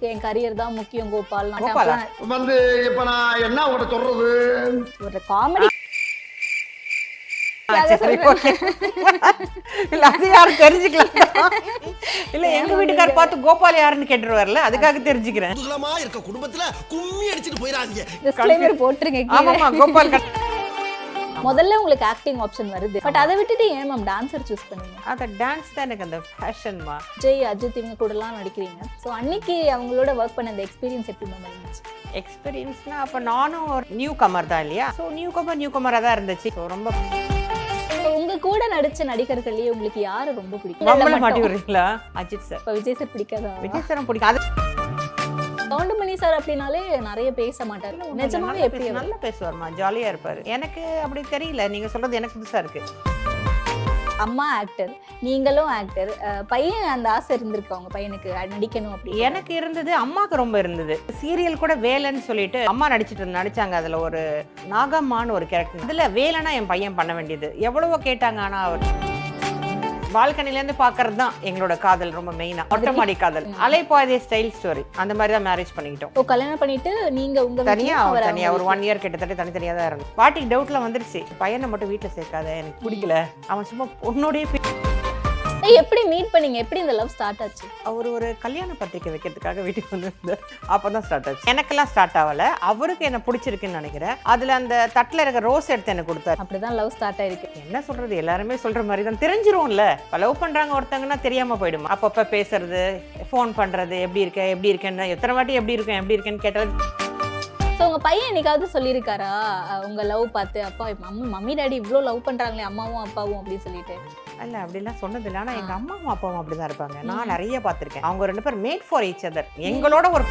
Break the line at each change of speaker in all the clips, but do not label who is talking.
என் career தான் முக்கியம் கோபால். நான்
வந்து இப்ப நான் என்ன உங்கள்கிட்ட சொல்றது?
ஒரு காமெடி.
இல்ல அது யாரும் தெரிஞ்சுக்கலாம் இல்ல எங்க வீட்டுக்கார் பார்த்து கோபால் யாருன்னு கேட்டுருவார்ல அதுக்காக தெரிஞ்சுக்கிறேன்.
இருக்க குடும்பத்துல கும்மி அடிச்சிட்டு போயிடாதீங்க
போட்டுருங்க.
ஆமாமா கோபால்
முதல்ல உங்களுக்கு ஆக்டிங் ஆப்ஷன் வருது. பட் அதை விட்டுட்டு ஏன் மேம் டான்சர் சூஸ் பண்ணீங்க?
அந்த டான்ஸ் தான் எனக்கு அந்த ஃபேஷன்மா
ஜெய் அஜித் இவங்க கூடலாம் நடிக்கிறீங்க. ஸோ அன்னைக்கு அவங்களோட ஒர்க் பண்ண அந்த எக்ஸ்பீரியன்ஸ் எப்படி மேம் இருந்துச்சு?
எக்ஸ்பீரியன்ஸ்னா அப்ப நானும் ஒரு நியூ கமர் தான் இல்லையா? ஸோ நியூ கமர் நியூ கமரா தான் இருந்துச்சு. So, ரொம்ப
உங்க கூட நடிச்ச நடிகர்கள்லயே உங்களுக்கு யாரு ரொம்ப பிடிக்கும்?
மாட்டி. விடுறீங்களா அஜித் சார்
விஜய் சார் பிடிக்காதா?
விஜய் சாரும் பிடிக்கும் அது
கவுண்டமணி சார் அப்படின்னாலே நிறைய பேச மாட்டாரு. நிஜமாவே எப்படி?
நல்லா பேசுவார்மா ஜாலியா இருப்பாரு. எனக்கு அப்படி தெரியல நீங்க சொல்றது எனக்கு புதுசா இருக்கு.
அம்மா ஆக்டர் நீங்களும் ஆக்டர் பையன் அந்த ஆசை இருந்திருக்கு அவங்க பையனுக்கு நடிக்கணும் அப்படி
எனக்கு இருந்தது அம்மாக்கு ரொம்ப இருந்தது. சீரியல் கூட வேலைன்னு சொல்லிட்டு அம்மா நடிச்சிட்டு நடிச்சாங்க அதுல ஒரு நாகம்மான்னு ஒரு கேரக்டர் அதுல வேலைனா என் பையன் பண்ண வேண்டியது. எவ்வளவோ கேட்டாங்க ஆனா அவர் பால்கனில இருந்து பாக்குறது தான் எங்களோட காதல் ரொம்ப மெயினா மொட்டை மாடி காதல். அலைப்பாதே ஸ்டைல் ஸ்டோரி அந்த மாதிரி தான் மேரேஜ் பண்ணிக்கிட்டோம்.
ஓ கல்யாணம் பண்ணிட்டு நீங்க உங்க
தனியா அவர் தனியா ஒரு ஒன் இயர் கிட்டத்தட்ட தனித்தனியா தான் இருந்தோம். பாட்டிக்கு டவுட்ல வந்துருச்சு. பையனை மட்டும் வீட்டுல சேர்க்காத எனக்கு பிடிக்கல. அவன் சும்மா பொண்ணோடய
எப்படி மீட் பண்ணீங்க? எப்படி இந்த லவ் ஸ்டார்ட் ஆச்சு?
அவர் ஒரு கல்யாண பத்திரிக்கை வைக்கிறதுக்காக வீட்டுக்கு வந்திருந்தார். அப்பதான் ஸ்டார்ட் ஆச்சு. எனக்கெல்லாம் ஸ்டார்ட் ஆகல. அவருக்கு என்ன பிடிச்சிருக்குன்னு நினைக்கிறேன். அதுல அந்த தட்டுல இருக்க ரோஸ் எடுத்து எனக்கு கொடுத்தாரு.
அப்படிதான் லவ் ஸ்டார்ட் ஆயிருக்கு.
என்ன சொல்றது? எல்லாருமே சொல்ற மாதிரி தான் தெரிஞ்சிரும்ல லவ் பண்றாங்க ஒருத்தங்கன்னா தெரியாம போயிடும்? அப்பப்ப பேசுறது ஃபோன் பண்றது எப்படி இருக்க எப்படி இருக்கேன்னு எத்தனை வாட்டி எப்படி இருக்கேன் எப்படி இருக்கேன்னு கேட்டாலும்
ஸோ உங்க பையன் என்னைக்காவது சொல்லியிருக்காரா? அஹ், உங்க லவ் பார்த்து அப்பா மம்மி மம்மி டாடி இவ்ளோ லவ் பண்றாங்களே அம்மாவும் அப்பாவும் அப்படின்னு சொல்லிட்டு.
இல்ல அப்படிலாம் சொன்னது இல்லை. ஆனா எங்க அம்மாவும் அப்பாவும் அப்படிதான் இருப்பாங்க. நான் நிறைய பார்த்திருக்கேன். அவங்க ரெண்டு பேரும் மேட் ஃபார் each அதர் எங்களோட ஒரு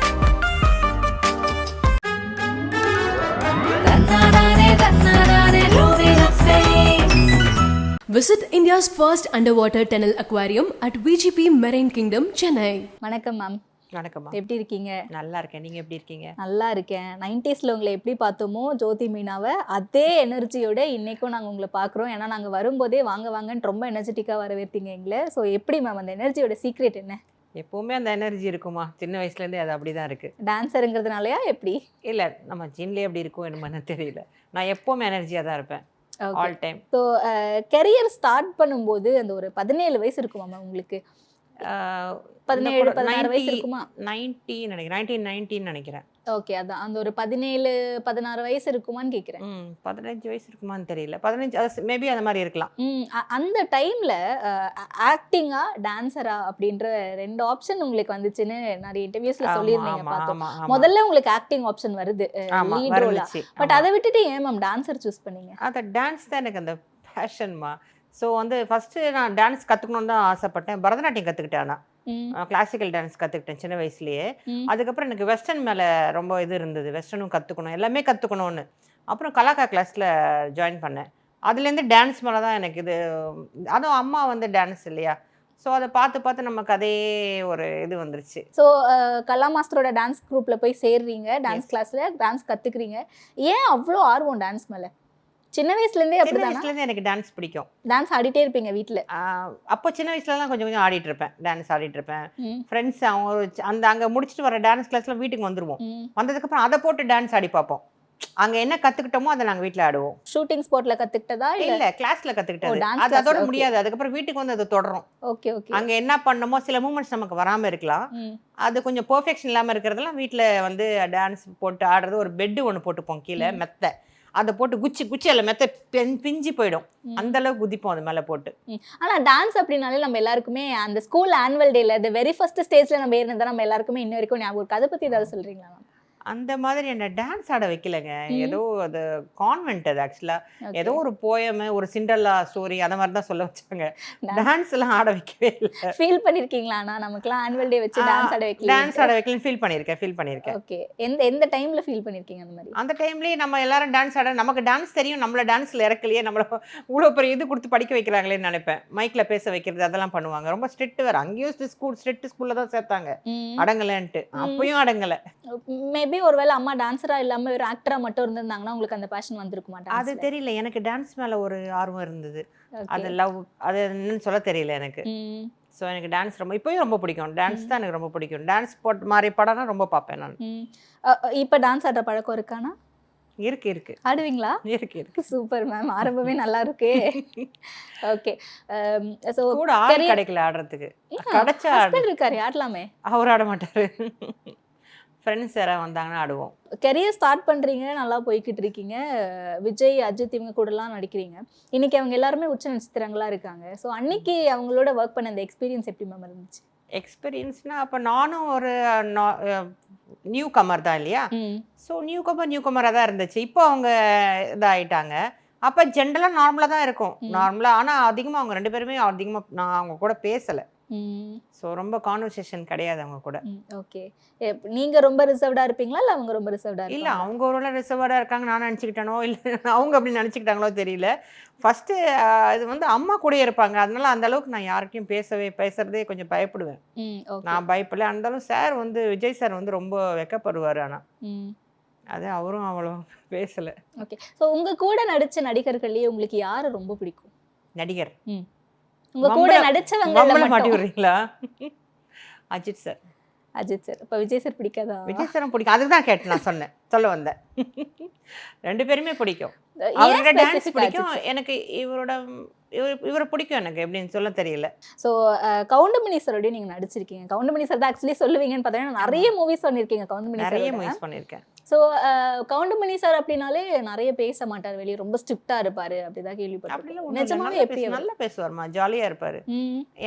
Visit India's first underwater tunnel aquarium at VGP Marine Kingdom, Chennai.
வணக்கம் மேம்
வணக்கம்மா.
எப்படி இருக்கீங்க?
நல்லா இருக்கேன். நீங்க எப்படி இருக்கீங்க?
நல்லா இருக்கேன். நைன்டிஸ்ல உங்களை எப்படி பார்த்தோமோ ஜோதி மீனாவை அதே எனர்ஜியோட இன்னைக்கும் நாங்கள் உங்களை பார்க்குறோம். ஏன்னா நாங்கள் வரும்போதே வாங்க வாங்கன்னு ரொம்ப எனர்ஜெட்டிக்காக வரவேற்பீங்க எங்களை. ஸோ எப்படி மேம் அந்த எனர்ஜியோட சீக்ரெட் என்ன?
எப்பவுமே அந்த எனர்ஜி இருக்குமா? சின்ன வயசுல இருந்தே அது அப்படிதான் இருக்கு.
டான்ஸருங்கிறதுனாலயா எப்படி?
இல்ல நம்ம ஜின்லேயே எப்படி இருக்கும் என்னமோ தெரியல. நான் எப்பவுமே எனர்ஜியா தான் இருப்பேன். All time
so career start பண்ணும்போது அந்த ஒரு பதினேழு வயசு இருக்குமா மேம் உங்களுக்கு? பதினேழு பதினாறு வயசு இருக்குமா
நைன்டீன் நினைக்கிறேன். நைன்டீன் நைன்டீன் நினைக்கிறேன்.
ஓகே அதான். அந்த ஒரு பதினேழு பதினாறு வயசு இருக்குமான்னு கேட்குறேன்
பதினஞ்சு வயசு இருக்குமான்னு தெரியல. பதினஞ்சு மேபி அந்த மாதிரி இருக்கலாம்.
அந்த டைம்ல ஆக்டிங்கா டான்சரா அப்படின்ற ரெண்டு ஆப்ஷன் உங்களுக்கு வந்துச்சுன்னு நிறைய இன்டர்வியூஸ்ல சொல்லியிருந்தீங்க பார்த்தோம். முதல்ல உங்களுக்கு ஆக்டிங் ஆப்ஷன் வருது. பட். அதை விட்டுட்டு ஏன் மேம் டான்சர் சூஸ் பண்ணீங்க?
அந்த டான்ஸ் தான் எனக்கு அந்த பேஷன்மா ஸோ வந்து ஃபஸ்ட்டு நான் டான்ஸ் கற்றுக்கணுன்னு தான் ஆசைப்பட்டேன். பரதநாட்டியம் கற்றுக்கிட்டேன்
ம்,
கிளாசிக்கல் டான்ஸ் கற்றுக்கிட்டேன் சின்ன வயசுலேயே. அதுக்கப்புறம் எனக்கு வெஸ்டர்ன் மேலே ரொம்ப இது இருந்தது. வெஸ்டர்னும் கற்றுக்கணும் எல்லாமே கற்றுக்கணும்னு அப்புறம் கலாக்கா கிளாஸில் ஜாயின் பண்ணேன். அதுலேருந்து டான்ஸ் மேலே தான் எனக்கு இது அதுவும் அம்மா வந்து டான்ஸ் இல்லையா? ஸோ அதை பார்த்து பார்த்து நமக்கு அதே ஒரு இது வந்துருச்சு.
ஸோ கலா மாஸ்டரோட டான்ஸ் குரூப்ல போய் சேர்றீங்க. டான்ஸ் கிளாஸ்ல டான்ஸ் கத்துக்கிறீங்க. ஏன் அவ்வளோ ஆர்வம் டான்ஸ் மேல? சின்ன வயசுல இருந்தே
சின்ன வயசுலேருந்து எனக்கு டான்ஸ் பிடிக்கும்.
டான்ஸ் ஆடிட்டே இருப்பீங்க வீட்ல.
ஆஹ் அப்போ சின்ன வயசுலலாம் கொஞ்சம் கொஞ்சம் ஆடிட்டு இருப்பேன் டான்ஸ் ஆடிட்டு இருப்பேன் ஃப்ரெண்ட்ஸ் அவங்க ஒரு அந்த அங்கே முடிச்சுட்டு வர டான்ஸ் கிளாஸ்லாம் வீட்டுக்கு வந்துருவோம்.
ம்.
வந்ததுக்கப்புறம் அதை போட்டு டான்ஸ் ஆடி பார்ப்போம். அங்கே என்ன கற்றுக்கிட்டோமோ அதை நாங்கள் வீட்டில் ஆடுவோம்.
ஷூட்டிங் ஸ்பாட்ல கத்துக்கிட்டதா இல்ல?
கிளாஸ்ல கத்துக்கிட்டது. அது அதோட. முடியாது. அதுக்கப்புறம் வீட்டுக்கு வந்து அது தொடரும்.
ஓகே ஓகே
அங்க என்ன பண்ணமோ சில மூமெண்ட்ஸ் நமக்கு வராம இருக்கலாம். அது கொஞ்சம் பெர்ஃபெக்ஷன் இல்லாம இருக்கிறதெல்லாம் வீட்ல வந்து டான்ஸ் போட்டு ஆடுறது. ஒரு பெட் ஒன்று போட்டுப்போம் கீழே. மெத்தை. அதை போட்டு குச்சி குச்சி அதில் மெத்த பென் பிஞ்சு போயிடும்.
ம்.
அந்த அளவுக்கு குதிப்போம் அது மேல போட்டு.
ஆனா டான்ஸ் அப்படின்னாலே நம்ம எல்லாருக்குமே அந்த ஸ்கூல் ஆனுவல் டேல the வெரி ஃபர்ஸ்ட் ஸ்டேஜ்ல நம்ம ஏறினதா நம்ம எல்லாருக்குமே இன்ன வரைக்கும் ஞாபகம் இருக்கு. அதை பத்தி ஏதாவது சொல்றீங்களா மேம்
அந்த மாதிரி என்ன டான்ஸ் ஆட வைக்கலங்க. ஏதோ அது கான்வென்ட் அது ஆக்சுவலா ஏதோ ஒரு போயம் ஒரு சிண்டல்லா ஸ்டோரி அந்த மாதிரி தான் சொல்ல வச்சாங்க. டான்ஸ் எல்லாம் ஆட வைக்கவே இல்லை.
ஃபீல் பண்ணிருக்கீங்களா ஆனா நமக்குலாம் ஆனுவல் டே வச்சு டான்ஸ் ஆட
டான்ஸ்
வைக்கல
ஆட வைக்கலன்னு ஃபீல் பண்ணியிருக்கேன் ஃபீல் பண்ணியிருக்கேன்
ஓகே எந்த எந்த டைம்ல ஃபீல் பண்ணிருக்கீங்க அந்த மாதிரி?
அந்த டைம்லயே நம்ம எல்லாரும் டான்ஸ் ஆட நமக்கு டான்ஸ் தெரியும் நம்மள டான்ஸ்ல இறக்கலையே நம்மள இவ்வளோ பெரிய இது கொடுத்து படிக்க வைக்கிறாங்களேன்னு நினைப்பேன். மைக்ல பேச வைக்கிறது அதெல்லாம் பண்ணுவாங்க. ரொம்ப ஸ்ட்ரிக்ட் வேற. அங்கேயும் ஸ்கூல் ஸ்ட்ரிக்ட் ஸ்கூல்ல தான் சேர்த்தாங்க. அடங்கலன்ட்டு. அப்பயும் அடங்கல.
மேபி ஒருவேளை அம்மா டான்சரா இல்லாம ஒரு ஆக்டரா மட்டும் இருந்திருந்தாங்கன்னா உங்களுக்கு அந்த பேஷன் வந்திருக்குமா
அது
டான்ஸ்ல
தெரியல. எனக்கு டான்ஸ் மேல ஒரு ஆர்வம் இருந்தது. அது லவ் அது என்னன்னு சொல்ல தெரியல எனக்கு. ஸோ எனக்கு டான்ஸ் ரொம்ப இப்போயும் ரொம்ப பிடிக்கும். டான்ஸ் தான் எனக்கு ரொம்ப பிடிக்கும். டான்ஸ் போட் மாதிரி படம்னா ரொம்ப பார்ப்பேன் நான்.
இப்ப டான்ஸ் ஆடுற பழக்கம் இருக்கானா
இருக்கு இருக்கு.
ஆடுவீங்களா?
இருக்கு இருக்கு.
சூப்பர் மேம் ஆரம்பமே நல்லா இருக்கே. ஓகே ஸோ
கூட ஆள் கிடைக்கல ஆடுறதுக்கு. கிடைச்சா
இருக்காரு ஆடலாமே.
அவர் ஆட மாட்டாரு. ஃப்ரெண்ட்ஸ் யாராவது வந்தாங்கன்னா ஆடுவோம்.
கெரியர் ஸ்டார்ட் பண்றீங்க நல்லா போய்கிட்டு இருக்கீங்க. விஜய் அஜித் இவங்க கூடலாம் நடிக்கிறீங்க. இன்னைக்கு அவங்க எல்லாருமே உச்ச நட்சத்திரங்களா இருக்காங்க. ஸோ அன்னைக்கு அவங்களோட ஒர்க் பண்ண அந்த எக்ஸ்பீரியன்ஸ் எப்படி மேம் இருந்துச்சு?
எக்ஸ்பீரியன்ஸ்னால் அப்போ நானும் ஒரு நியூ கமர் தான் இல்லையா? ஸோ நியூ கமர் நியூ கமராக தான் இருந்துச்சு. இப்போ அவங்க இதாகிட்டாங்க அப்போ ஜென்ரலாக நார்மலாக தான் இருக்கும். நார்மலாக ஆனால் அதிகமாக அவங்க ரெண்டு பேருமே அதிகமாக நான் அவங்க கூட பேசலை. ஸோ ரொம்ப கான்வர்சேஷன் கிடையாது அவங்க கூட.
ஓகே நீங்க ரொம்ப ரிசர்வ்டா இருப்பீங்களா? இல்ல அவங்க ரொம்ப ரிசர்வ்டா
இல்லை அவங்க ஒரு ரிசர்வாக இருக்காங்க. நான் நினச்சிக்கிட்டேனோ? இல்லை அவங்க அப்படி நினச்சிக்கிட்டாங்களோ தெரியல. ஃபஸ்ட்டு இது வந்து அம்மா கூடயே இருப்பாங்க. அதனால அந்த அளவுக்கு நான் யார்கிட்டயும் பேசவே பேசுறதே கொஞ்சம் பயப்படுவேன். நான் பயப்படல. இருந்தாலும் சார் வந்து விஜய் சார் வந்து ரொம்ப வெக்கப்படுவார் ஆனால்
ம்.
அது அவரும் அவ்வளோ பேசலை.
ஓகே ஸோ உங்க கூட நடிச்ச நடிகர்கள்லயே உங்களுக்கு யாரை ரொம்ப பிடிக்கும்?
நடிகர்.
உங்க கூட நடிச்சவங்க
மாட்டி விடுறீங்களா அஜித் சார்
அஜித் சார் இப்ப விஜய் சார் பிடிக்காதா?
விஜய் சாரும் பிடிக்கும். அதுக்கு தான் கேட்டு நான் சொன்னேன். சொல்ல வந்தேன். ரெண்டு பேருமே பிடிக்கும். அவரோட டான்ஸ் பிடிக்கும்? எனக்கு இவரோட இவர் இவரை பிடிக்கும் எனக்கு எப்படின்னு சொல்ல தெரியல.
ஸோ கவுண்டமணி சாரோடய நீங்க நடிச்சிருக்கீங்க. கவுண்டமணி சார் தான் ஆக்சுவலி சொல்லுவீங்கன்னு பார்த்தீங்கன்னா நிறைய மூவிஸ் பண்ணியிருக்கீங்க கவுண்டமணி
நிறைய மூவிஸ் பண்ணியிருக்கேன்
ஸோ கவுண்டமணி சார் அப்படின்னாலே நிறைய பேச மாட்டார் வெளியே. ரொம்ப ஸ்ட்ரிக்டா இருப்பாரு. அப்படிதான்
இல்ல.
நிஜமாவே எப்படி
நல்லா பேசுவார்மா. ஜாலியா இருப்பாரு.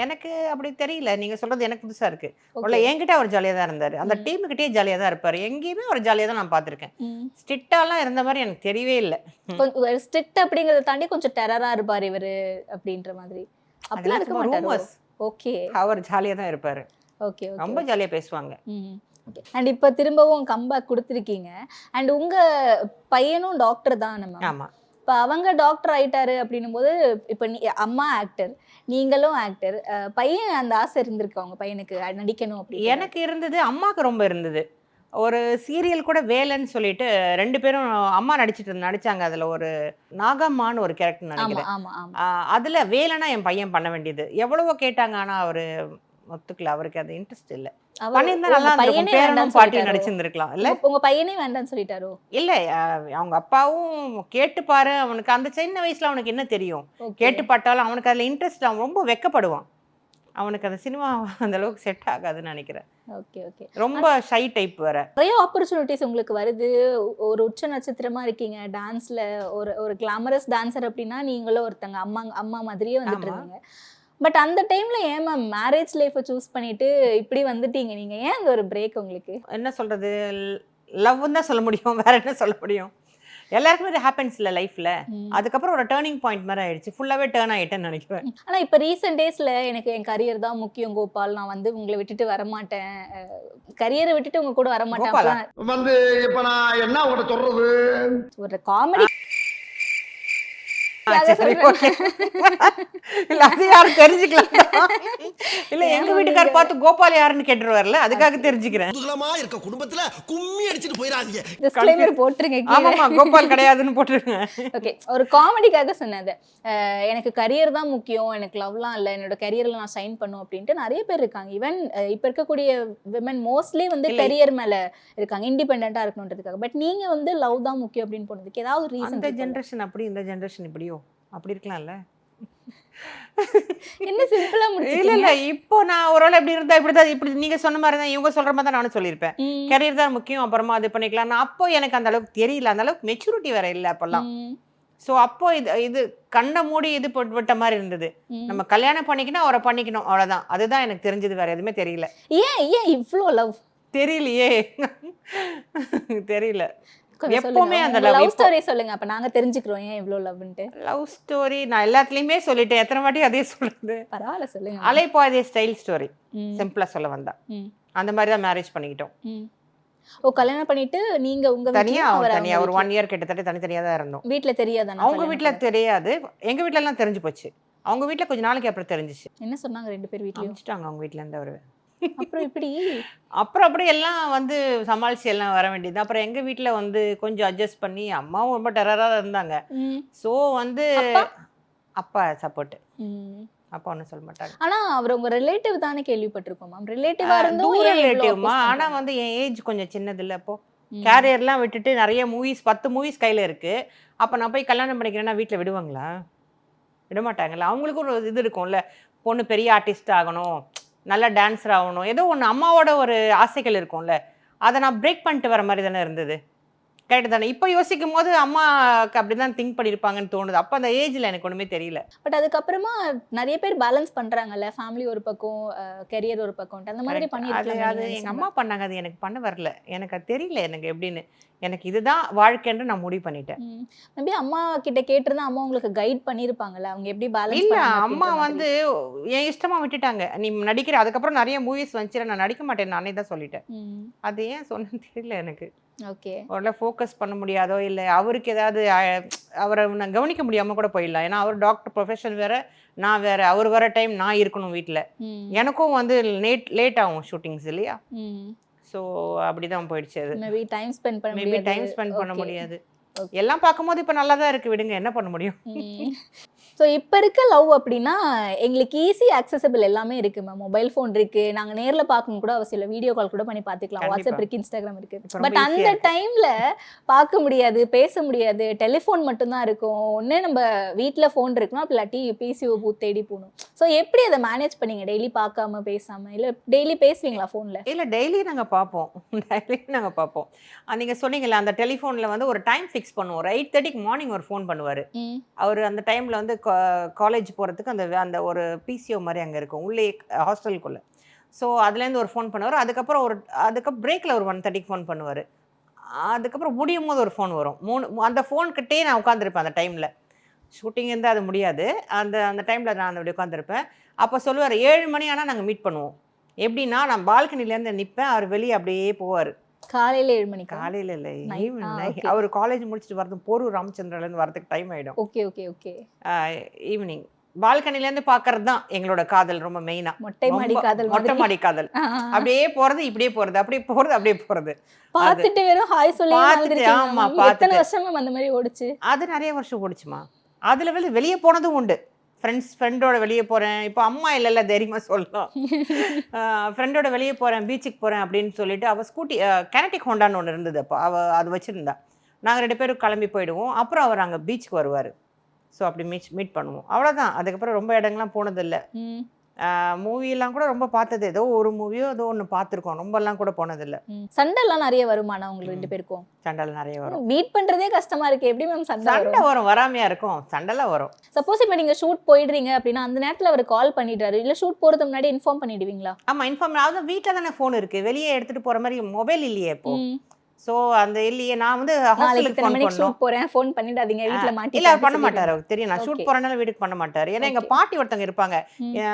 எனக்கு அப்படி தெரியல. நீங்க சொல்றது எனக்கு புதுசா இருக்கு. உள்ள என்கிட்ட அவர் ஜாலியா தான் இருந்தாரு. அந்த. டீமுக்கிட்டே ஜாலியா தான் இருப்பாரு. எங்கேயுமே அவர் ஜாலியா தான் நான் பார்த்திருக்கேன். ஸ்ட்ரிக்டாலாம் இருந்த மாதிரி எனக்கு தெரியவே இல்லை.
கொஞ்சம் ஸ்ட்ரிக்ட் அப்படிங்கறத தாண்டி கொஞ்சம் டெரரா இருப்பாரு இவரு அப்படின்ற மாதிரி. அப்படிலாம் இருக்க மாட்டாரு? ஓகே.
அவர் ஜாலியா தான் இருப்பாரு.
Okay okay.
ரொம்ப ஜாலியா பேசுவாங்க.
ஓகே அண்ட் இப்போ திரும்பவும் கம்பேக் கொடுத்துருக்கீங்க. அண்ட் உங்க பையனும் டாக்டர் தான் நம்ம
ஆமா.
இப்போ அவங்க டாக்டர் ஆயிட்டாரு அப்படின்னும் போது இப்போ நீ அம்மா ஆக்டர் நீங்களும் ஆக்டர் பையன் அந்த ஆசை இருந்திருக்கு அவங்க பையனுக்கு? நடிக்கணும் அப்படி
எனக்கு இருந்தது அம்மாக்கு ரொம்ப இருந்தது. ஒரு சீரியல் கூட வேலைன்னு சொல்லிட்டு ரெண்டு பேரும் அம்மா நடிச்சிட்டு நடிச்சாங்க அதுல ஒரு நாகம்மான்னு ஒரு கேரக்டர் நினைக்கிறேன் அதுல வேலைனா என் பையன் பண்ண வேண்டியது. எவ்வளவோ கேட்டாங்க ஆனா அவரு ஒத்துக்கல. அவருக்கு அது இன்ட்ரெஸ்ட் இல்ல. பாட்டியும்? நடிச்சிருந்திருக்கலாம். இல்ல?
உங்க- பையனே வேண்டாம்னு சொல்லிட்டாரோ?
இல்ல அவங்க அப்பாவும் கேட்டு பாரு அவனுக்கு அந்த சின்ன வயசுல அவனுக்கு என்ன தெரியும். கேட்டு பாட்டாலும் அவனுக்கு அதுல இன்ட்ரெஸ்ட் அவன் ரொம்ப வெக்கப்படுவான். அவனுக்கு அந்த சினிமா அந்த அளவுக்கு செட் ஆகாதுன்னு நினைக்கிறேன்.
Okay okay.
ரொம்ப ஷை டைப் வேற.
நிறைய ஆப்பர்ச்சுனிட்டிஸ் உங்களுக்கு வருது. ஒரு உச்ச நட்சத்திரமா இருக்கீங்க. டான்ஸ்ல ஒரு ஒரு கிளாமரஸ் டான்சர் அப்படின்னா நீங்களும் ஒருத்தங்க அம்மா அம்மா மாதிரியே வந்துட்டு. இருந்தீங்க. பட் அந்த டைம்ல ஏன் மேம் மேரேஜ் லைஃப்பை சூஸ் பண்ணிட்டு இப்படி வந்துட்டீங்க? நீங்க ஏன் அந்த ஒரு பிரேக் உங்களுக்கு?
என்ன சொல்றது? லவ்னு தான் சொல்ல முடியும். வேற என்ன சொல்ல முடியும்? எல்லாருக்குமே இது ஹேப்பன்ஸ் இல்லை லைஃப்ல
ம்.
அதுக்கப்புறம் ஒரு டேர்னிங் பாயிண்ட் மாதிரி ஆயிடுச்சு. ஃபுல்லாவே டேர்ன் ஆயிட்டேன்னு நினைக்கிறேன்.
ஆனா இப்ப ரீசெண்ட் டேஸ்ல எனக்கு என் கரியர் தான் முக்கியம் கோபால். நான் வந்து உங்களை விட்டுட்டு வரமாட்டேன் கரியரை விட்டுட்டு உங்க கூட வரமாட்டேன்
வந்து இப்ப நான் என்ன உங்கள்கிட்ட சொல்றது?
ஒரு காமெடி
சரி, okay. இல்ல அது யாரும் தெரிஞ்சுக்கலாம் இல்ல எங்க வீட்டுக்கார் பார்த்து கோபால் யாருன்னு கேட்டுருவார்ல அதுக்காக தெரிஞ்சுக்கிறேன்.
குதூகலமா இருக்க குடும்பத்துல கும்மி அடிச்சிட்டு போயிடாதீங்க
டிஸ்க்ளைமர் போட்டுருங்க.
ஆமாமா கோபால் கிடையாதுன்னு போட்டுருங்க.
ஓகே ஒரு காமெடிக்காக சொன்னது. எனக்கு கரியர் தான் முக்கியம் எனக்கு லவ்லாம் இல்லை என்னோட கரியர்ல நான் சைன் பண்ணும் அப்படின்ட்டு நிறைய பேர் இருக்காங்க. ஈவன் இப்போ இருக்கக்கூடிய விமன் மோஸ்ட்லி வந்து. கரியர் மேல இருக்காங்க இண்டிபெண்டா இருக்கணுன்றதுக்காக. பட் நீங்க வந்து லவ் தான் முக்கியம் அப்படின்னு போனதுக்கு ஏதாவது
அந்த
ரீசன்
ஜென்ரேஷன் அப்படி இந்த ஜென்ரேஷன் இப்படியோ? அப்படி இருக்கலாம்ல.
என்ன சிம்பிளா
இல்ல இல்ல இப்போ நான் ஒரு வேளை இப்படி இருந்தா இப்படிதான் இப்படி நீங்க சொன்ன மாதிரி தான் இவங்க சொல்ற மாதிரி தான் நானும் சொல்லியிருப்பேன். கரியர் தான் முக்கியம் அப்புறமா அது பண்ணிக்கலாம் நான் அப்போ எனக்கு அந்த அளவுக்கு தெரியல அந்த அளவுக்கு மெச்சூரிட்டி வேற இல்லை அப்பெல்லாம். ஸோ அப்போ இது இது கண்ணை மூடி இது விட்ட மாதிரி இருந்தது. நம்ம கல்யாணம் பண்ணிக்கணும் அவரை பண்ணிக்கணும் அவ்வளவுதான். அதுதான் எனக்கு தெரிஞ்சது வேற எதுவுமே தெரியல.
ஏன் ஏன் இவ்ளோ லவ்
தெரியலையே. தெரியல. எப்பவுமே அந்த
லவ் ஸ்டோரி சொல்லுங்க. அப்ப நாங்க தெரிஞ்சுக்கிறோம் ஏன் இவ்ளோ லவ்ன்ட்டு.
லவ் ஸ்டோரி நான் எல்லாத்துலயுமே சொல்லிட்டேன். எத்தனை வாட்டி அதே சொல்றது?
பரவாயில்ல சொல்லுங்க.
அலைப்பாதே ஸ்டைல் ஸ்டோரி சிம்பிளா சொல்ல வந்தா. அந்த மாதிரி தான் மேரேஜ் பண்ணிக்கிட்டோம்.
ஓ கல்யாணம் பண்ணிட்டு நீங்க உங்க
தனியா தனியா ஒரு ஒன் இயர் கிட்டத்தட்ட தனித்தனியா தான் இருந்தோம்.
வீட்ல. வீட்ல தெரியாதா
அவங்க
பண்ணது?
தெரியாது. எங்க வீட்ல எல்லாம் தெரிஞ்சு போச்சு. அவங்க வீட்ல கொஞ்ச நாளைக்கு அப்புறம் தெரிஞ்சுச்சு.
என்ன சொன்னாங்க ரெண்டு பேர்
அனுப்பிச்சிட்டாங்க அவங்க வீட்ல இருந்து அவரு.
அப்புறம் இப்படி
அப்புறம் அப்படியே எல்லாம் வந்து சமாளிச்சு எல்லாம் வர வேண்டியது அப்புறம் எங்க வீட்ல வந்து கொஞ்சம் அட்ஜஸ்ட் பண்ணி அம்மாவும் ரொம்ப டெரரா இருந்தாங்க. ஸோ வந்து
அப்பா?
சப்போர்ட். அப்பா ஒன்றும் சொல்ல மாட்டாங்க.
ஆனா அவர் உங்க ரிலேட்டிவ் தானே கேள்விப்பட்டிருக்கோம் மேம் ரிலேட்டிவா இருந்தும்
ரிலேட்டிவ்மா
oppose
ஆனா
பண்றாங்க?
வந்து என் ஏஜ் கொஞ்சம் சின்னது இல்ல அப்போ. கேரியர்லாம் விட்டுட்டு நிறைய மூவிஸ் பத்து மூவிஸ் கையில இருக்கு. அப்ப நான் போய் கல்யாணம் பண்ணிக்கிறேன்னா வீட்ல விடுவாங்களா? விட மாட்டாங்கல்ல அவங்களுக்கும் ஒரு இது இருக்கும்ல. பொண்ணு பெரிய ஆர்டிஸ்ட் ஆகணும். நல்ல டான்ஸர் ஆகணும். ஏதோ ஒன்று அம்மாவோட ஒரு ஆசைகள் இருக்கும்ல. அதை நான் பிரேக் பண்ணிட்டு வர மாதிரி தானே இருந்தது? கரெக்ட் தானே. இப்போ யோசிக்கும் போது அம்மாவுக்கு அப்படி தான் திங்க் பண்ணியிருப்பாங்கன்னு தோணுது. அப்போ அந்த ஏஜில் எனக்கு ஒன்றுமே தெரியல.
பட் அதுக்கப்புறமா நிறைய பேர் பேலன்ஸ் பண்றாங்கல்ல. ஃபேமிலி ஒரு பக்கம் கெரியர் ஒரு பக்கம். அந்த மாதிரி
Correct. அது அது எங்க
பண்ணிருக்கலாம்
அம்மா பண்ணாங்க. அது எனக்கு பண்ண வரல. எனக்கு அது தெரியல. எனக்கு எப்படின்னு. எனக்கு இதுதான் வாழ்க்கைன்னு நான் முடிவு பண்ணிட்டேன்.
மேபி அம்மா கிட்ட கேட்டிருந்தா அம்மா உங்களுக்கு கைட் பண்ணிருப்பாங்கல்ல. அவங்க எப்படி பேலன்ஸ்
இல்ல. அம்மா வந்து என் இஷ்டமா விட்டுட்டாங்க. நீ நடிக்கிற. அதுக்கப்புறம் நிறைய மூவிஸ் வந்துச்சு நான் நடிக்க மாட்டேன் நானே தான் சொல்லிட்டேன். அது ஏன் சொன்னேன்னு தெரியல எனக்கு.
ஓகே.
ஒரு ஃபோக்கஸ் பண்ண முடியாதோ இல்லை அவருக்கு ஏதாவது அவரை நான் கவனிக்க முடியாம கூட போயிடலாம். ஏன்னா அவர் டாக்டர் ப்ரொஃபஷன் வேற நான் வேற அவர் வர டைம் நான் இருக்கணும் வீட்டில் எனக்கும் வந்து லேட் லேட் ஆகும் ஷூட்டிங்ஸ் இல்லையா? ஸோ அப்படிதான் போயிடுச்சு அது.
மேபி டைம் ஸ்பெண்ட் பண்ண
மேபி டைம் ஸ்பெண்ட் பண்ண. முடியாது. எல்லாம் பார்க்கும்போது இப்போ நல்லா தான் இருக்கு. விடுங்க என்ன பண்ண முடியும்?
ஸோ இப்போ இருக்க லவ் அப்படின்னா எங்களுக்கு ஈஸி accessible எல்லாமே இருக்கு மேம் மொபைல் ஃபோன் இருக்கு. நாங்க நேர்ல பார்க்கணும் கூட அவசியம் இல்லை வீடியோ கால் கூட பண்ணி பார்த்துக்கலாம். வாட்ஸ்அப் இருக்கு இன்ஸ்டாகிராம் இருக்கு.
இப்ப ரொம்ப
பட் அந்த. டைம்ல பார்க்க முடியாது பேச முடியாது. டெலிஃபோன் மட்டும்தான் இருக்கும். ஒண்ணே நம்ம வீட்ல ஃபோன் இருக்குன்னா இல்லாட்டி பிசிஓ பூத் தேடி போகணும். ஸோ எப்படி அதை மேனேஜ் பண்ணீங்க? டெய்லி பார்க்காம பேசாம? இல்ல டெய்லி பேசுவீங்களா ஃபோன்ல
இல்ல டெய்லி நாங்க பார்ப்போம். டெய்லி நாங்க பார்ப்போம். அஹ் நீங்க சொன்னீங்கல்ல அந்த டெலிஃபோன்ல வந்து ஒரு டைம் ஃபிக்ஸ் பண்ணுவோம். ஒரு எயிட் தேர்ட்டிக்கு மார்னிங் ஒரு ஃபோன் பண்ணுவாரு. அவர் அந்த டைம்ல வந்து காலேஜ் போகிறதுக்கு அந்த அந்த ஒரு பிசிஓ மாதிரி அங்கே இருக்கும். உள்ளே ஹாஸ்டலுக்குள்ளே ஸோ அதுலேருந்து ஒரு ஃபோன் பண்ணுவார். அதுக்கப்புறம் ஒரு அதுக்கப்புறம் பிரேக்கில் ஒரு ஒன் தேர்ட்டிக்கு ஃபோன் பண்ணுவார். அதுக்கப்புறம் முடியும் போது ஒரு ஃபோன் வரும். மூணு அந்த ஃபோன்கிட்டே நான் உட்காந்துருப்பேன் அந்த டைமில் ஷூட்டிங் இருந்தால் அது முடியாது. அந்த அந்த டைமில் நான் அப்படி உட்காந்துருப்பேன் அப்போ சொல்லுவார் ஏழு மணி ஆனால் நாங்கள் மீட் பண்ணுவோம். எப்படின்னா நான் பால்கனிலேருந்து நிற்பேன் அவர் வெளியே அப்படியே போவார்.
காலையில ஏழு மணிக்கு?
காலையில் இல்லை ஈவினிங். அவர் காலேஜ் முடிச்சுட்டு வரது போரூர் ராமச்சந்திரன்லேருந்து வரதுக்கு டைம் ஆகிடும்
ஓகே ஓகே ஓகே
ஈவினிங் பால்கனிலேருந்து பார்க்கறது தான் எங்களோட காதல் ரொம்ப மெயினாக
மொட்டை மாடி காதல்
மொட்டை மாடி காதல். அப்படியே போறது இப்படியே போறது அப்படியே போறது அப்படியே போறது.
பார்த்துட்டு வெறும் ஹாய் சொல்லி
பார்த்துட்டு, ஆமா.
எத்தனை
பார்த்துட்டு.
வருஷம் மேம் அந்த மாதிரி ஓடுச்சு?
அது நிறைய வருஷம் ஓடிச்சுமா. அதுல வந்து வெளியே போனதும் உண்டு. ஃப்ரெண்ட்ஸ் ஃப்ரெண்டோட வெளியே போறேன். இப்போ அம்மா இல்லைல்ல தைரியமா சொல்லலாம் ஃப்ரெண்டோட வெளியே போறேன் பீச்சுக்கு போறேன் அப்படின்னு சொல்லிட்டு அவ ஸ்கூட்டி கனடிக் ஹோண்டான்னு ஒன்று இருந்தது அப்போ. அவ அது வச்சிருந்தா. நாங்கள் ரெண்டு பேரும் கிளம்பி போயிடுவோம். அப்புறம் அவர் அங்கே பீச்சுக்கு வருவார். ஸோ அப்படி மீட் மீட் பண்ணுவோம். அவ்வளோதான் அதுக்கப்புறம் ரொம்ப இடங்கள்லாம் போனதில்லை.
ம்,
மூவியெல்லாம் கூட ரொம்ப பார்த்தது. ஏதோ ஒரு மூவியோ ஏதோ ஒன்று பார்த்துருக்கோம். ரொம்பலாம் கூட போனதில்லை.
சண்டைலாம் நிறைய வருமானா உங்களுக்கு ரெண்டு பேருக்கும்?
சண்டை நிறைய வரும்.
மீட் பண்றதே கஷ்டமா இருக்கு. எப்படி மேம் சண்டை
சண்டை
வரும்.
வரும் வராமையா இருக்கும். சண்டைலாம் வரும்.
சப்போஸ் இப்போ நீங்க ஷூட் போயிடுறீங்க அப்படின்னா அந்த நேரத்துல அவர் கால் பண்ணிடுறாரு. இல்ல ஷூட் போறதுக்கு முன்னாடி இன்ஃபார்ம் பண்ணிடுவீங்களா?
ஆமா இன்ஃபார்ம் அதாவது வீட்டில் தானே ஃபோன் இருக்கு. வெளியே எடுத்துட்டு போற மாதிரி மொபைல் இல்லையே இப்போ. ஸோ அந்த இல்லையே நான் வந்து ஹாஸ்டலுக்கு ஃபோன் பண்ணோம்.
போறேன். ஃபோன் பண்ணிடாதீங்க. வீட்ல மாட்டி
இல்ல பண்ண மாட்டாரு. அவருக்கு தெரியும் நான் ஷூட். போறனால வீட்டுக்கு பண்ண மாட்டாரு. ஏன்னா எங்க
Okay.
பாட்டி ஒருத்தங்க இருப்பாங்க.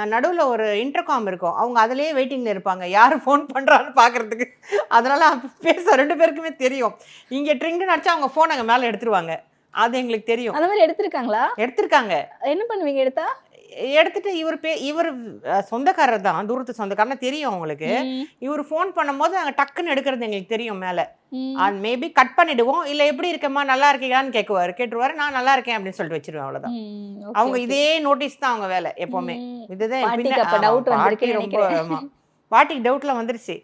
நடுவுல ஒரு இன்டர்காம் இருக்கும். அவங்க அதுலயே வெயிட்டிங்ல இருப்பாங்க. யாரு ஃபோன் பண்றான்னு பாக்குறதுக்கு. அதனால பேச ரெண்டு பேருக்குமே தெரியும். இங்க ட்ரிங்கு அடிச்சா அவங்க ஃபோன் அங்க மேல எடுத்துருவாங்க. அது எங்களுக்கு தெரியும்.
அந்த மாதிரி எடுத்திருக்காங்களா?
எடுத்திருக்காங்க.
என்ன பண்ணுவீங்க எடுத்தா?
எடுத்துட்டு இவர் பே இவர் சொந்தக்காரர் தான் தூரத்து சொந்தக்காரனா தெரியும் அவங்களுக்கு. இவர் ஃபோன் பண்ணும்போது நாங்க டக்குன்னு எடுக்கிறது எங்களுக்கு தெரியும் மேல. அது மேபி கட் பண்ணிடுவோம். இல்ல எப்படி இருக்கேம்மா? நல்லா இருக்கீங்களான்னு கேட்குவாரு கேட்டுருவாரு நான் நல்லா இருக்கேன் அப்படின்னு சொல்லிட்டு வச்சிருவேன் அவ்வளவுதான். அவங்க. இதே நோட்டீஸ் தான் அவங்க வேலை எப்பவுமே. இதுதான் ரொம்ப. பாட்டிக்கு டவுட்ல வந்துருச்சு.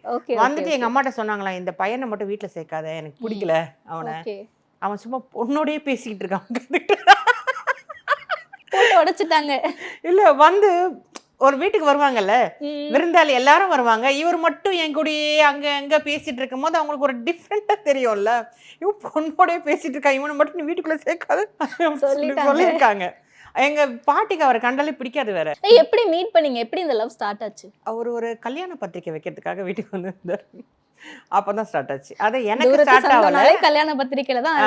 வந்துட்டு எங்க அம்மாட்ட சொன்னாங்களா இந்த பையனை மட்டும் வீட்ல சேர்க்காத எனக்கு பிடிக்கல அவனை. அவன் சும்மா பொண்ணோடயே பேசிக்கிட்டு இருக்கான்.
போட்டு உடைச்சிட்டாங்க.
இல்ல வந்து ஒரு வீட்டுக்கு வருவாங்கல்ல? விருந்தாளி எல்லாரும் வருவாங்க. இவர் மட்டும் என் கூடயே அங்க அங்க பேசிட்டு இருக்கும் போது அவங்களுக்கு ஒரு டிஃப்ரெண்டா தெரியும்ல. இவன் பொண்ணோடய பேசிட்டு இருக்கா. இவனை மட்டும் நீ வீட்டுக்குள்ள சேர்க்காத. சொல்லியிருக்காங்க. எங்க பாட்டிக்கு அவரை கண்டாலே பிடிக்காது வேற.
எப்படி மீட் பண்ணீங்க? எப்படி இந்த லவ் ஸ்டார்ட் ஆச்சு?
அவர் ஒரு கல்யாண பத்திரிக்கை வைக்கிறதுக்காக வீட்டுக்கு வந்திருந்தார். அப்பதான் ஸ்டார்ட் ஆச்சு. அது எனக்கு ஸ்டார்ட் ஆகல.
கல்யாண பத்திரிக்கையில தான்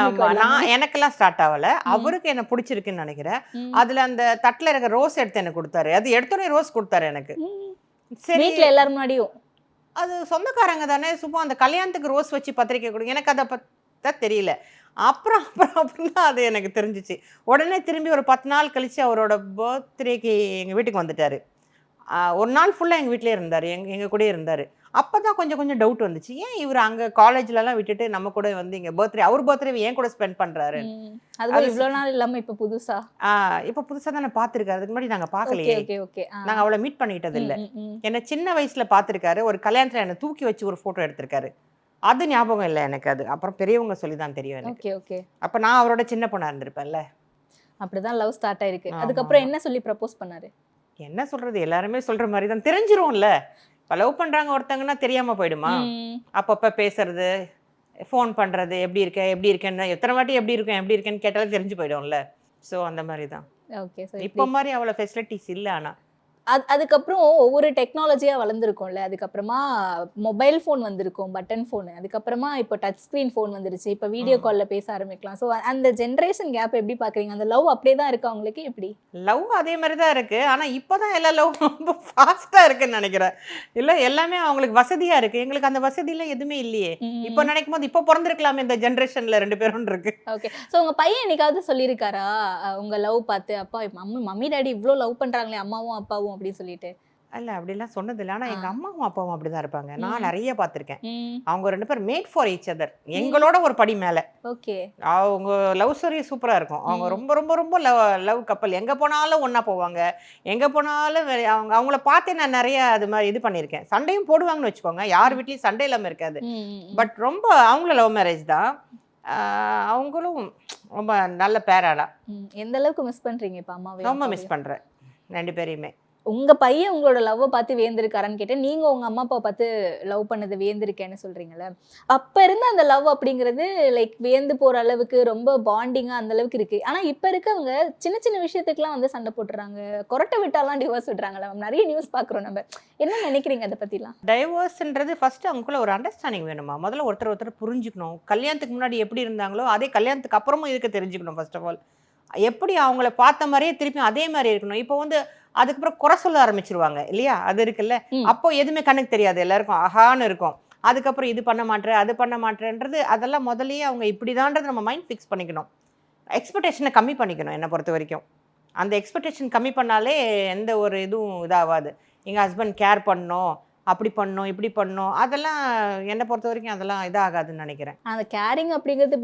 நான் எனக்கெல்லாம் ஸ்டார்ட் ஆகல. அவருக்கு என்ன பிடிச்சிருக்குன்னு நினைக்கிறேன். அதுல அந்த தட்டுல இருக்க ரோஸ் எடுத்து எனக்கு கொடுத்தாரு. அது எடுத்தோடனே ரோஸ் கொடுத்தாரு எனக்கு. சரி.
வீட்ல எல்லாரும் முன்னாடியும்?
அது சொந்தக்காரங்க தானே. சும்மா அந்த கல்யாணத்துக்கு ரோஸ் வச்சு பத்திரிக்கை கொடுங்க எனக்கு அதை பத்தா தெரியல. அப்புறம் அப்புறம் அப்புறம் தான் அது எனக்கு தெரிஞ்சிச்சு. உடனே திரும்பி ஒரு பத்து நாள் கழிச்சு அவரோட பர்த்டேக்கு எங்கள் வீட்டுக்கு வந்துட்டாரு. ஒரு நாள் ஃபுல்லாக எங்கள் வீட்டிலே இருந்தார். எங்க எங்கள் கூடயே இருந்தார். அப்போ தான் கொஞ்சம் கொஞ்சம் டவுட் வந்துச்சு. ஏன் இவர் அங்கே காலேஜ்லலாம் விட்டுட்டு நம்ம கூட வந்து இங்கே பர்த்டே அவர் பர்த்டே ஏன் கூட ஸ்பெண்ட் பண்ணுறாரு
ம். அதுவும் இவ்வளவு நாள் இல்லாம இப்ப புதுசா?
இப்போ புதுசாக தானே பார்த்துருக்காரு. அதுக்கு முன்னாடி நாங்கள் பார்க்கலையே.
ஓகே ஓகே
நாங்கள் அவளை மீட் பண்ணிக்கிட்டது இல்லை என்னை சின்ன வயசுல பார்த்துருக்காரு. ஒரு கல்யாணத்துல என்னை தூக்கி வச்சு ஒரு ஃபோட்டோ எடுத்திருக்காரு. அது ஞாபகம் இல்லை எனக்கு அது. அப்புறம் பெரியவங்க சொல்லி தான் தெரியும் எனக்கு.
Okay okay.
அப்போ நான் அவரோட சின்ன பொண்ணா இருந்திருப்பேன்ல.
அப்படிதான் லவ் ஸ்டார்ட் ஆயிருக்கு. அதுக்கப்புறம். என்ன சொல்லி ப்ரப்போஸ் பண்ணாரு?
என்ன சொல்றது? எல்லாருமே சொல்ற மாதிரி தான் தெரிஞ்சிரும்ல. இப்போ லவ் பண்றாங்க ஒருத்தங்கன்னா தெரியாம போயிடுமா. அப்பப்போ பேசுறது ஃபோன் பண்றது எப்படி இருக்க எப்படி இருக்கேன்னு எத்தனை வாட்டி எப்படி இருக்கேன் எப்படி இருக்கேன்னு கேட்டாலும் தெரிஞ்சு போயிடும்ல. ஸோ அந்த மாதிரி தான். இப்போ மாதிரி அவ்வளோ ஃபெசிலிட்டிஸ் இல்லை ஆனா.
அது அதுக்கப்புறம் ஒவ்வொரு டெக்னாலஜியா வளர்ந்துருக்கும்ல. அதுக்கப்புறமா மொபைல் ஃபோன் வந்திருக்கும் பட்டன் ஃபோன் அதுக்கப்புறமா இப்போ டச் ஸ்க்ரீன் ஃபோன் வந்துருச்சு. இப்போ வீடியோ. கால்ல பேச ஆரம்பிக்கலாம். ஸோ அந்த ஜென்ரேஷன் கேப் எப்படி பாக்குறீங்க? அந்த லவ் அப்படியே தான் இருக்கா உங்களுக்கு? எப்படி?
லவ் அதே மாதிரி தான் இருக்கு. ஆனா இப்போதான் எல்லா லவ் ரொம்ப ஃபாஸ்டா இருக்குன்னு நினைக்கிறேன். இல்ல எல்லாமே அவங்களுக்கு வசதியா இருக்கு. எங்களுக்கு அந்த வசதியெல்லாம் எதுவுமே இல்லையே. இப்போ நினைக்கும் போது இப்போ பிறந்திருக்கலாமே இந்த ஜென்ரேஷன்ல ரெண்டு பேரும் இருக்கு.
ஓகே ஸோ உங்க பையன் என்னைக்காவது சொல்லியிருக்காரா? அஹ் உங்க லவ் பார்த்து அப்பா மம்மி மம்மி டாடி இவ்வளோ லவ் பண்றாங்களே அம்மாவும் அப்பாவும் அப்படின்னு சொல்லிட்டு.
இல்ல அப்படிலாம் சொன்னது இல்லை ஆனா எங்க
ஆ.
அம்மாவும் அப்பாவும் அப்படிதான் இருப்பாங்க. நான் நிறைய பார்த்திருக்கேன். அவங்க ரெண்டு பேரும் மேட் ஃபார் each அதர் எங்களோட ஒரு படி மேல.
ஓகே.
அவங்க லவ் ஸ்டோரி சூப்பரா இருக்கும். அவங்க. ரொம்ப ரொம்ப ரொம்ப லவ் லவ் கப்பல் எங்க போனாலும் ஒண்ணா போவாங்க. எங்க போனாலும் அவங்க அவங்கள பார்த்தே நான் நிறைய அது மாதிரி இது பண்ணியிருக்கேன். சண்டையும் போடுவாங்கன்னு வச்சுக்கோங்க. யார் வீட்லயும் சண்டை இல்லாம இருக்காது. பட் ரொம்ப அவங்களும் லவ் மேரேஜ் தான். அவங்களும் ரொம்ப நல்ல பேராடா
எந்த அளவுக்கு மிஸ் பண்றீங்க இப்போ அம்மாவே
ரொம்ப மிஸ் பண்றேன். ரெண்டு பேரையுமே.
உங்க பையன் உங்களோட லவ்வை பார்த்து வேந்திருக்காரான்னு கேட்டேன். நீங்க உங்க அம்மா அப்பா பார்த்து லவ் பண்ணது வேந்திருக்கேன்னு சொல்றீங்களே அப்ப இருந்த அந்த லவ் அப்படிங்கிறது லைக் வியந்து போற அளவுக்கு ரொம்ப பாண்டிங்கா அந்த அளவுக்கு இருக்கு. ஆனா இப்ப இருக்கவங்க சின்ன சின்ன விஷயத்துக்குலாம் வந்து சண்டை போட்டுறாங்க. கொரட்டை விட்டாலாம் டிவோர்ஸ் விடுறாங்களே மேம் நிறைய நியூஸ் பாக்குறோம் நம்ம. என்ன நினைக்கிறீங்க அதை பத்திலாம்?
டைவர்ஸ்ன்றது ஃபர்ஸ்ட் அவங்களுக்குள்ள ஒரு அண்டர்ஸ்டாண்டிங் வேணுமா? முதல்ல ஒருத்தர் ஒருத்தர் புரிஞ்சுக்கணும். கல்யாணத்துக்கு முன்னாடி எப்படி இருந்தாங்களோ அதே கல்யாணத்துக்கு அப்புறமும் இருக்க தெரிஞ்சுக்கணும் ஃபர்ஸ்ட் ஆஃப் ஆல் எப்படி அவங்கள பார்த்த மாதிரியே திருப்பி அதே மாதிரி இருக்கணும். இப்போ வந்து அதுக்கப்புறம் குறை சொல்ல ஆரம்பிச்சிருவாங்க இல்லையா? அது இருக்குல்ல. அப்போ எதுவுமே கண்ணுக்கு தெரியாது. எல்லாருக்கும் ஆஹான்னு இருக்கும். அதுக்கப்புறம் இது பண்ண மாட்டேன் அது பண்ண மாட்டேன்றது அதெல்லாம் முதல்லயே அவங்க இப்படிதான்றது நம்ம மைண்ட் ஃபிக்ஸ் பண்ணிக்கணும். எக்ஸ்பெக்டேஷனை கம்மி பண்ணிக்கணும் என்னை பொறுத்த வரைக்கும். அந்த எக்ஸ்பெக்டேஷன் கம்மி பண்ணாலே எந்த ஒரு இதுவும் இதாகாது எங்கள் ஹஸ்பண்ட் கேர் பண்ணணும். அப்படி பண்ணணும் இப்படி பண்ணணும் அதெல்லாம் என்னை பொறுத்த வரைக்கும் அதெல்லாம் இதாகாதுன்னு நினைக்கிறேன்.
அந்த கேரிங் அப்படிங்கிறது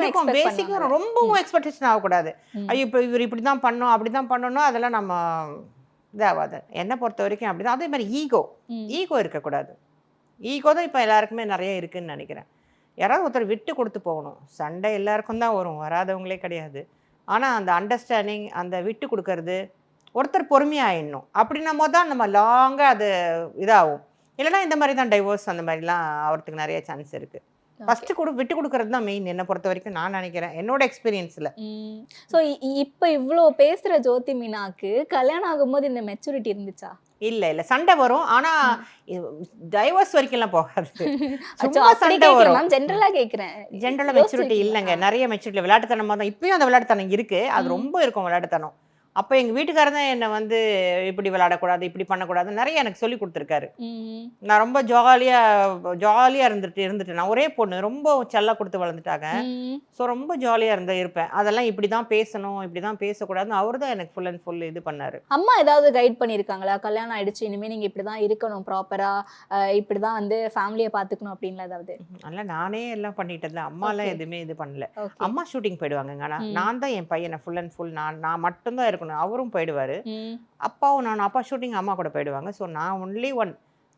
இருக்கும். ரொம்பவும் எக்ஸ்பெக்டேஷன் ஆகக்கூடாது. ஐயோ இப்போ இவர் இப்படி தான் பண்ணோம் அப்படி தான் பண்ணணும் அதெல்லாம் நம்ம இதாகாது. என்னை பொறுத்த வரைக்கும் அப்படி தான் அதே மாதிரி ஈகோ ஈகோ இருக்கக்கூடாது. ஈகோ தான் இப்போ எல்லாருக்குமே நிறைய இருக்குன்னு நினைக்கிறேன். யாராவது ஒருத்தர் விட்டு கொடுத்து போகணும். சண்டை எல்லாருக்கும் தான் வரும். வராதவங்களே கிடையாது. ஆனால் அந்த அண்டர்ஸ்டாண்டிங் அந்த விட்டு கொடுக்கறது ஒருத்தர் பொறுமையாயிடணும். அப்படின்னும் போது தான் நம்ம லாங்காக அது இதாகும். இல்லைன்னா இந்த மாதிரி தான் டைவோர்ஸ் அந்த மாதிரிலாம் ஆகிறதுக்கு நிறைய சான்ஸ் இருக்குது ஃபஸ்ட்டு கொடு விட்டு கொடுக்கறது தான் மெயின் என்னை பொறுத்த வரைக்கும் நான் நினைக்கிறேன். என்னோட எக்ஸ்பீரியன்ஸில்
ஸோ இப்போ இவ்வளோ பேசுற ஜோதி மீனாக்கு கல்யாணம் ஆகும்போது இந்த மெச்சூரிட்டி இருந்துச்சா?
இல்லை இல்லை. சண்டை வரும். ஆனால் டைவோர்ஸ் வரைக்கும்லாம் போகாது. சும்மா சண்டை வரும்.
மேம் ஜென்ரலா கேக்குறேன்
ஜென்ரலாக மெச்சூரிட்டி? இல்லைங்க. நிறைய மெச்சூரிட்டி விளையாட்டுத்தனமாக தான் இப்பயும் அந்த விளையாட்டுத்தனம் இருக்கு. அது. ரொம்ப இருக்கும் விளையாட்டுத்தனம். அப்போ எங்கள் வீட்டுக்காரர் தான் என்னை வந்து இப்படி விளையாடக்கூடாது இப்படி பண்ணக்கூடாது நிறைய எனக்கு சொல்லி கொடுத்துருக்காரு. நான் ரொம்ப ஜாலியாக ஜாலியாக இருந்துட்டு இருந்துட்டேன். நான் ஒரே பொண்ணு ரொம்ப செல்ல கொடுத்து வளர்ந்துட்டாங்க. ஸோ ரொம்ப ஜாலியாக இருந்த இருப்பேன். அதெல்லாம் இப்படி தான் பேசணும் இப்படி தான் பேசக்கூடாதுன்னு அவர் தான் எனக்கு ஃபுல் அண்ட் ஃபுல் இது பண்ணாரு.
அம்மா ஏதாவது கைட் பண்ணிருக்காங்களா? கல்யாணம் ஆயிடுச்சு இனிமே நீங்க இப்படிதான் இருக்கணும் ப்ராப்பரா இப்படிதான் வந்து ஃபேமிலியை பாத்துக்கணும் அப்படின்ல ஏதாவது?
அதனால் நானே எல்லாம் பண்ணிட்டு இருந்தேன் அம்மாலாம். எதுவுமே இது பண்ணல. அம்மா ஷூட்டிங்
ம்.
நான் தான் என் பையனை ஃபுல் அண்ட் ஃபுல் நான் நான் மட்டும்தான் இருக்கணும். அவரும் போயிடுவார். அப்பாவும் நான் அப்பா ஷூட்டிங் அம்மா கூட போயிடுவாங்க. ஸோ நான் ஒன்லி ஒன்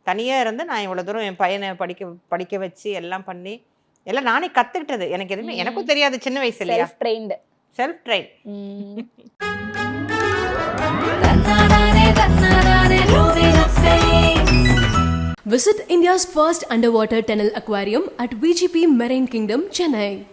தனியாக இருந்து நான் இவ்வளோ தூரம் என் பையனை படிக்க படிக்க வச்சு எல்லாம் பண்ணி எல்லாம் நானே கற்றுக்கிட்டது எனக்கு எதுவுமே. எனக்கும் தெரியாது சின்ன வயசு இல்லையா
self trained
self train
Visit India's first underwater tunnel aquarium at VGP Marine Kingdom, Chennai.